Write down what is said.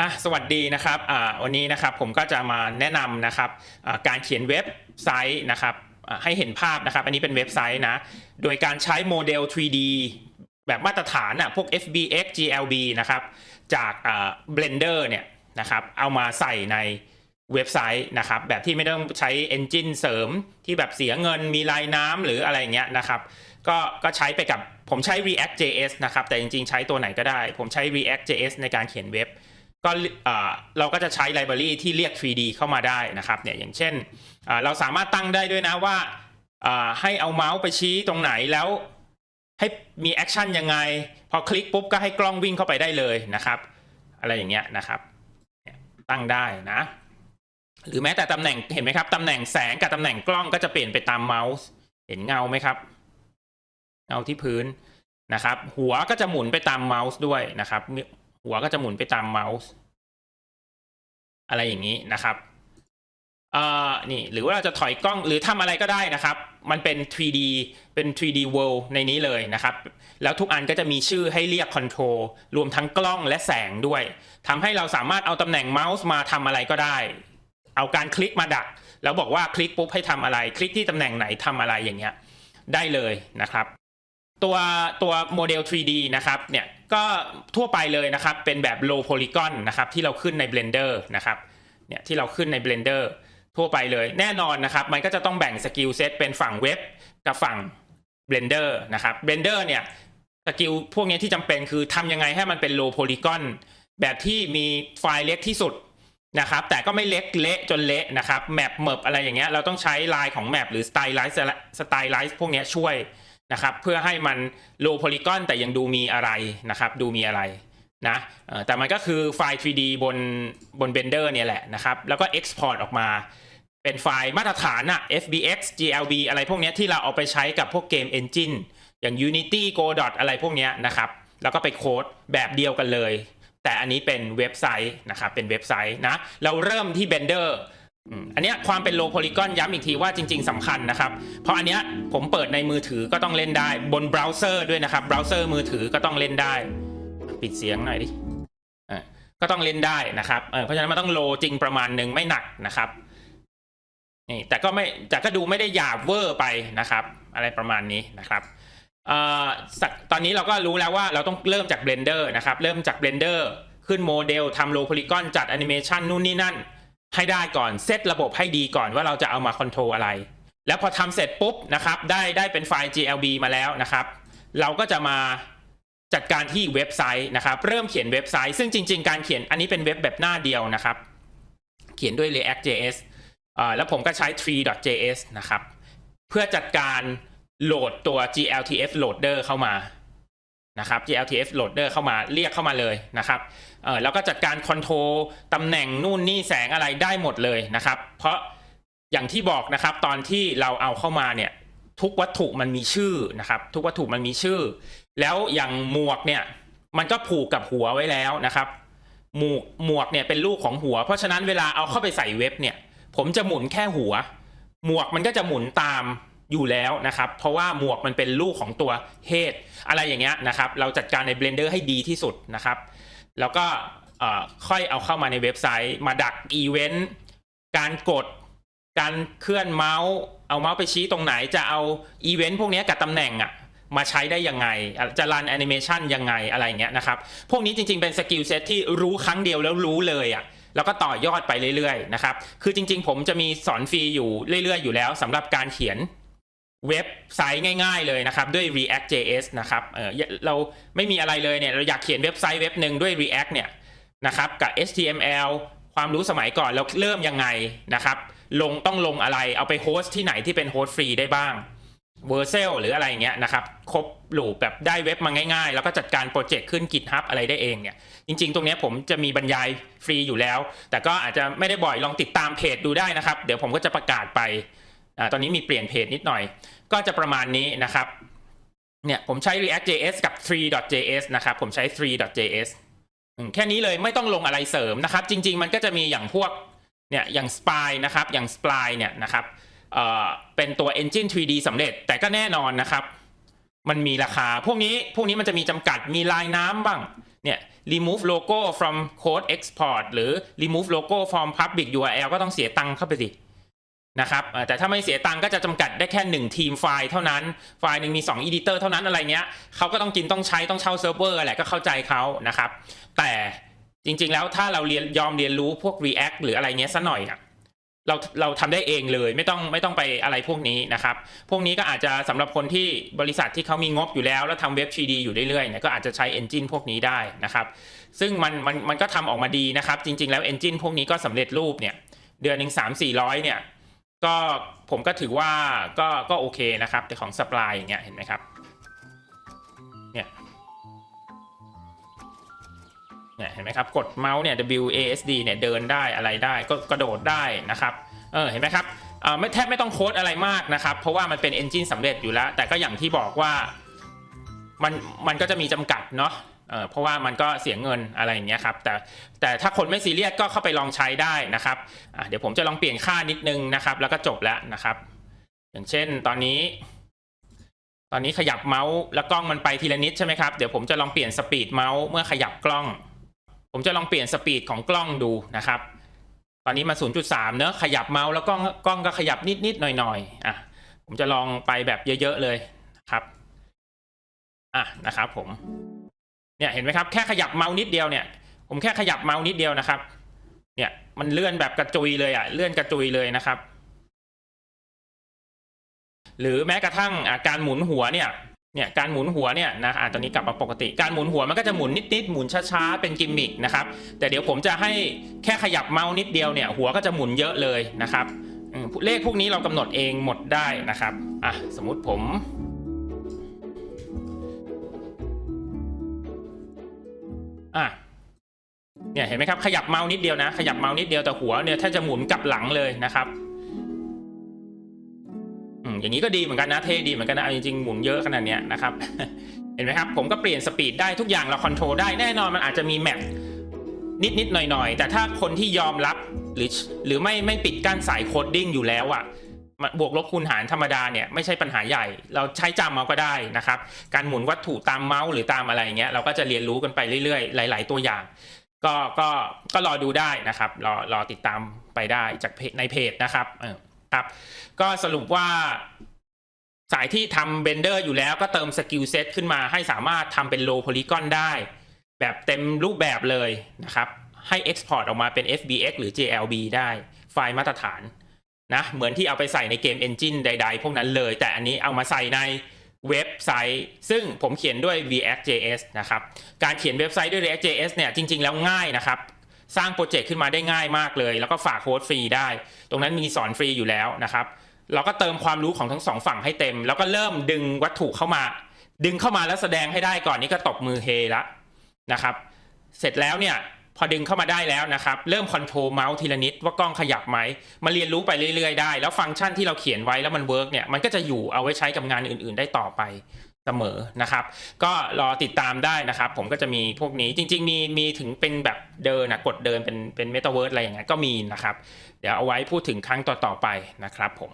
อะสวัสดีนะครับอ่าวันนี้นะครับผมก็จะมาแนะนำนะครับการเขียนเว็บไซต์นะครับให้เห็นภาพนะครับอันนี้เป็นเว็บไซต์นะโดยการใช้โมเดล 3D แบบมาตรฐานอะพวก FBX GLB นะครับจากอ่า Blender เนี่ยนะครับเอามาใส่ในเว็บไซต์นะครับแบบที่ไม่ต้องใช้ Engine เสริมที่แบบเสียเงินมีลายน้ำหรืออะไรเงี้ยนะครับก็ก็ใช้ไปกับผมใช้ React JS นะครับแต่จริงๆ ใช้ตัวไหนก็ได้ ผมใช้ React JS ในการเขียนเว็บ ก็เราก็จะใช้ไลบรารีที่เรียก 3D เข้ามาได้นะครับเนี่ยอย่างเช่น เราสามารถตั้งได้ด้วยนะว่าให้เอาเมาส์ไปชี้ตรงไหนแล้วให้มีแอคชั่นยังไง พอคลิกปุ๊บก็ให้กล้องวิ่งเข้าไปได้เลยนะครับ อะไรอย่างเงี้ยนะครับ ตั้งได้นะ หรือแม้แต่ตำแหน่งเห็นไหมครับตำแหน่งแสงกับตำแหน่งกล้องก็จะเปลี่ยนไปตามเมาส์ เห็นเงาไหมครับเงาที่พื้นนะครับ หัวก็จะหมุนไปตามเมาส์ด้วยนะครับ หัวก็จะหมุนไปตามเมาส์ อะไรอย่างนี้นะครับเอ่อนี่หรือว่าเราจะถอยกล้องหรือทำอะไรก็ได้นะครับ มันเป็น 3D เป็น 3D world ในนี้เลยนะครับ แล้วทุกอันก็จะมีชื่อให้เรียกคอนโทรลรวมทั้งกล้องและแสงด้วยทำให้เราสามารถเอาตำแหน่งเมาส์มาทำอะไรก็ได้ เอาการคลิกมาดัก แล้วบอกว่าคลิกปุ๊บให้ทำอะไร คลิกที่ตำแหน่งไหนทำอะไรอย่างเงี้ยได้เลยนะครับ ตัวตัวโมเดล 3D นะครับเนี่ย ก็ทั่วไปเลยนะครับ เป็นแบบ low polygon นะครับที่เราขึ้นใน Blender นะครับเนี่ยที่เราขึ้นใน Blender ทั่วไปเลยแน่นอนนะครับ มันก็จะต้องแบ่งสกิลเซตเป็นฝั่งเว็บกับฝั่ง Blender นะครับ Blender เนี่ยสกิลพวกนี้ที่จำเป็นคือทำยังไงให้มันเป็น low polygon แบบที่มีไฟล์เล็กที่สุดนะครับแต่ก็ไม่เล็กเละจนเละนะครับแมปเมบอะไรอย่างเงี้ยเราต้องใช้ลายของแมปหรือ Stylize Stylize พวกนี้ช่วย นะครับเพื่อให้มัน low polygon แต่ยังดูมีอะไรนะครับดูมีอะไรนะแต่มันก็คือไฟล์ 3D บนบน Blender เนี่ยแหละนะครับแล้วก็ export ออกมาเป็นไฟล์มาตรฐานอะ FBX GLB อะไรพวกนี้ที่เราเอาไปใช้กับพวกเกม engine อย่าง Unity Godot อะไรพวกนี้นะครับแล้วก็ไปโค้ดแบบเดียวกันเลย แต่อันนี้เป็นเว็บไซต์นะครับเป็นเว็บไซต์นะเราเริ่มที่ Blender อันนี้ความเป็น low polygon ย้ำอีกทีว่าจริง ๆสำคัญนะครับ เพราะอันเนี้ยผมเปิดในมือถือก็ต้องเล่นได้บนเบราว์เซอร์ด้วยนะครับเบราว์เซอร์มือถือก็ต้องเล่นได้ ปิดเสียงหน่อยดิก็ต้องเล่นได้นะครับเพราะฉะนั้นมันต้องโลจริงประมาณหนึ่งไม่หนักนะครับนี่แต่ก็ไม่แต่ก็ดูไม่ได้หยาบเวอร์ไปนะครับ อะไรประมาณนี้นะครับออตอนนี้เราก็รู้แล้วว่าเราต้องเริ่มจาก Blender นะครับ เริ่มจาก Blender ขึ้นโมเดลทำ low polygon จัดแอนิเมชันนู่นนี่นั่น ให้ได้ก่อนเซตระบบให้ดีก่อนว่าเราจะเอามาคอนโทรลอะไร แล้วพอทำเสร็จปุ๊บนะครับ ได้ได้เป็นไฟล์ GLB มาแล้วนะครับ เราก็จะมาจัดการที่เว็บไซต์นะครับ เริ่มเขียนเว็บไซต์ ซึ่งจริง ๆ การเขียนอันนี้เป็นเว็บแบบหน้าเดียวนะครับ เขียนด้วย React.js แล้วผมก็ใช้ tree.js นะครับ เพื่อจัดการโหลดตัว gltf loader เข้ามา นะครับ gltf loader เข้ามาเรียกเข้ามาเลยนะครับเออแล้วก็จัดการคอนโทรลตำแหน่งนู่นนี่แสงอะไรได้หมดเลยนะครับ เพราะอย่างที่บอกนะครับตอนที่เราเอาเข้ามาเนี่ยทุกวัตถุมันมีชื่อนะครับ ทุกวัตถุมันมีชื่อ แล้วอย่างหมวกเนี่ยมันก็ผูกกับหัวไว้แล้วนะครับ หมวกหมวกเนี่ยเป็นลูกของหัว เพราะฉะนั้นเวลาเอาเข้าไปใส่เว็บเนี่ย ผมจะหมุนแค่หัว หมวกมันก็จะหมุนตาม อยู่แล้วนะครับ เพราะว่าหมวกมันเป็นลูกของตัว head อะไรอย่างเงี้ยนะครับ เราจัดการใน Blender ให้ดีที่สุดนะครับ แล้วก็ค่อยเอาเข้ามาในเว็บไซต์ มาดักอีเวนต์การกด การเคลื่อนเมาส์เอาเมาส์ไปชี้ตรงไหนจะเอาอีเวนต์พวกนี้กับตำแหน่งอะมาใช้ได้ยังไง จะรันแอนิเมชันยังไงอะไรเงี้ยนะครับ พวกนี้จริง ๆ เป็นสกิลเซ็ตที่รู้ครั้งเดียวแล้วรู้เลยอะแล้วก็ต่อยอดไปเรื่อยๆนะครับ คือจริง ๆ ผมจะมีสอนฟรีอยู่เรื่อยๆ อยู่แล้วสำหรับการเขียน เว็บไซต์ง่ายๆเลยนะครับด้วย React.js นะครับเออเราไม่มีอะไรเลยเนี่ยเราอยากเขียนเว็บไซต์เว็บหนึ่งด้วย React เนี่ยนะครับกับ HTML ความรู้สมัยก่อนเราเริ่มยังไงนะครับ ลงต้องลงอะไรเอาไปโฮสต์ที่ไหนที่เป็นโฮสต์ฟรีได้บ้าง v e r c e l หรืออะไรเงี้ยนะครับครบหลูแบบได้เว็บมาง่ายๆ แล้วก็จัดการโปรเจกต์ขึ้น GitHub อะไรได้เองเนี่ยจริงๆ ตรงเนี้ยผมจะมีบรรยายฟรีอยู่แล้ว แต่ก็อาจจะไม่ได้บ่อยลองติดตามเพจดูได้นะครับ เดี๋ยวผมก็จะประกาศไป อาตอนนี้มีเปลี่ยนเพจนิดหน่อย ก็จะประมาณนี้นะครับ เนี่ยผมใช้ React.js กับ 3.js นะครับ ผมใช้ 3.js แค่นี้เลยไม่ต้องลงอะไรเสริมนะครับ จริง ๆ มันก็จะมีอย่างพวกเนี่ยอย่าง Spline นะครับอย่าง Spline เนี่ยนะครับเอ่อเป็นตัว Engine 3D สำเร็จแต่ก็แน่นอนนะครับ มันมีราคา พวกนี้พวกนี้มันจะมีจำกัดมีลายน้ำบ้างเนี่ย remove logo from code export หรือ remove logo from public URL ก็ต้องเสียตังค์เข้าไปสิ นะครับแต่ถ้าไม่เสียตังก็จะจำกัดได้แค่ 1 ทีมไฟล์เท่านั้น ไฟล์หนึ่งมี2 editor เท่านั้นอะไรเงี้ยเขาก็ต้องกินต้องใช้ต้องเช่าเซิร์ฟเวอร์แหละก็เข้าใจเขานะครับ แต่จริงๆแล้วถ้าเราเรียนยอมเรียนรู้พวก React หรืออะไรเงี้ยซะหน่อยอะเราเราทำได้เองเลยไม่ต้องไม่ต้องไปอะไรพวกนี้นะครับ พวกนี้ก็อาจจะสำหรับคนที่บริษัทที่เขามีงบอยู่แล้ว แล้วทำเว็บ 3D อยู่เรื่อยๆเนี่ยก็อาจจะใช้เอนจินพวกนี้ได้นะครับ ซึ่งมันมันมันก็ทำออกมาดีนะครับ จริง ๆ แล้วเอนจินพวกนี้ก็สำเร็จรูปเนี่ยเดือนหนึ่งสามสี่ร้อยเนี่ย ก็ผมก็ถือว่าก็ก็โอเคนะครับ แต่ของสป라이อย่างเงี้ยเห็นไหมครับเนี่ยเนี่ยเห็นไหมครับกดเมาส์เนี่ย WASD เนี่ยเดินได้อะไรได้ก็กระโดดได้นะครับเออเห็นไหมครับเอ่อไม่แทบไม่ต้องโค้ดอะไรมากนะครับ เพราะว่ามันเป็นเอนจินสำเร็จอยู่แล้ว แต่ก็อย่างที่บอกว่ามันมันก็จะมีจำกัดเนาะ เออเพราะว่ามันก็เสียเงินอะไรอย่างเงี้ยครับแต่แต่ถ้าคนไม่ซีเรียสก็เข้าไปลองใช้ได้นะครับเดี๋ยวผมจะลองเปลี่ยนค่านิดนึงนะครับ แล้วก็จบแล้วนะครับ อย่างเช่นตอนนี้ ตอนนี้ขยับเมาส์แล้วกล้องมันไปทีละนิดใช่ไหมครับเดี๋ยวผมจะลองเปลี่ยนสปีดเมาส์เมื่อขยับกล้อง ผมจะลองเปลี่ยนสปีดของกล้องดูนะครับ ตอนนี้มา 0.3 เนอะขยับเมาส์แล้วกล้องกล้องก็ขยับนิดๆหน่อยๆอะผมจะลองไปแบบเยอะ ๆ เลยนะครับ อะนะครับผม เนี่ยเห็นไหมครับแค่ขยับเมาส์นิดเดียวเนี่ย ผมแค่ขยับเมาส์นิดเดียวนะครับ เนี่ยมันเลื่อนแบบกระจุยเลยอะเลื่อนกระจุยเลยนะครับ หรือแม้กระทั่งอะการหมุนหัวเนี่ยเนี่ยการหมุนหัวเนี่ยนะอะตอนนี้กลับมาปกติ การหมุนหัวมันก็จะหมุนนิดๆหมุนช้าๆเป็นกิมมิกนะครับ แต่เดี๋ยวผมจะให้แค่ขยับเมาส์นิดเดียวเนี่ย หัวก็จะหมุนเยอะเลยนะครับเลขพวกนี้เรากำหนดเองหมดได้นะครับอะสมมุติผม อะเนี่ยเห็นไหมครับ ขยับเมาส์นิดเดียวนะ ขยับเมาส์นิดเดียวแต่หัวเนี่ยถ้าจะหมุนกลับหลังเลยนะครับอืมอย่างนี้ก็ดีเหมือนกันนะเท่ดีเหมือนกันนะเอาจริงๆหมุนเยอะขนาดเนี้ยนะครับ เห็นไหมครับ ผมก็เปลี่ยนสปีดได้ทุกอย่างเราคอนโทรลได้แน่นอนมันอาจจะมีแมปนิดนิดหน่อยหน่อยแต่ถ้าคนที่ยอมรับหรือหรือไม่ไม่ปิดกั้นสายโคดดิ้งอยู่แล้วอะมา บวกลบคูณหารธรรมดาเนี่ยไม่ใช่ปัญหาใหญ่ เราใช้จำเอาก็ได้นะครับ การหมุนวัตถุตามเมาส์หรือตามอะไรเงี้ยเราก็จะเรียนรู้กันไปเรื่อยๆ หลาย ๆ ตัวอย่าง ก็ก็ก็รอดูได้นะครับ รอรอติดตามไปได้จากในเพจนะครับเออครับ ก็สรุปว่าสายที่ทำเบนเดอร์อยู่แล้วก็เติมสกิลเซ็ตขึ้นมาให้สามารถทำเป็นโลโพลีกอนได้ แบบเต็มรูปแบบเลยนะครับ ให้ Export ออกมาเป็น FBX หรือ JLB ได้ไฟล์มาตรฐาน นะเหมือนที่เอาไปใส่ในเกม Engine ใด ๆ พวกนั้นเลย แต่อันนี้เอามาใส่ในเว็บไซต์ ซึ่งผมเขียนด้วย React.js นะครับการเขียนเว็บไซต์ด้วย React.js เนี่ยจริง ๆ แล้วง่ายนะครับสร้างโปรเจกต์ขึ้นมาได้ง่ายมากเลย แล้วก็ฝากโค้ดฟรีได้ ตรงนั้นมีสอนฟรีอยู่แล้วนะครับเราก็เติมความรู้ของทั้งสองฝั่งให้เต็ม แล้วก็เริ่มดึงวัตถุเข้ามา ดึงเข้ามาแล้วแสดงให้ได้ก่อนนี่ก็ตบมือเฮละนะครับ เสร็จแล้วเนี่ย พอดึงเข้ามาได้แล้วนะครับ เริ่มคอนโทรลเมาส์ทีละนิดว่ากล้องขยับไหมมาเรียนรู้ไปเรื่อยๆได้ แล้วฟังก์ชันที่เราเขียนไว้แล้วมันเวิร์กเนี่ยมันก็จะอยู่เอาไว้ใช้กับงานอื่น ๆ ได้ต่อไปเสมอนะครับ ก็รอติดตามได้นะครับ ผมก็จะมีพวกนี้จริง ๆ มีมีถึงเป็นแบบเดินนะกดเดินเป็นเป็นเมตาเวิร์สอะไรอย่างเงี้ยก็มีนะครับ เดี๋ยวเอาไว้พูดถึงครั้งต่อๆไปนะครับผม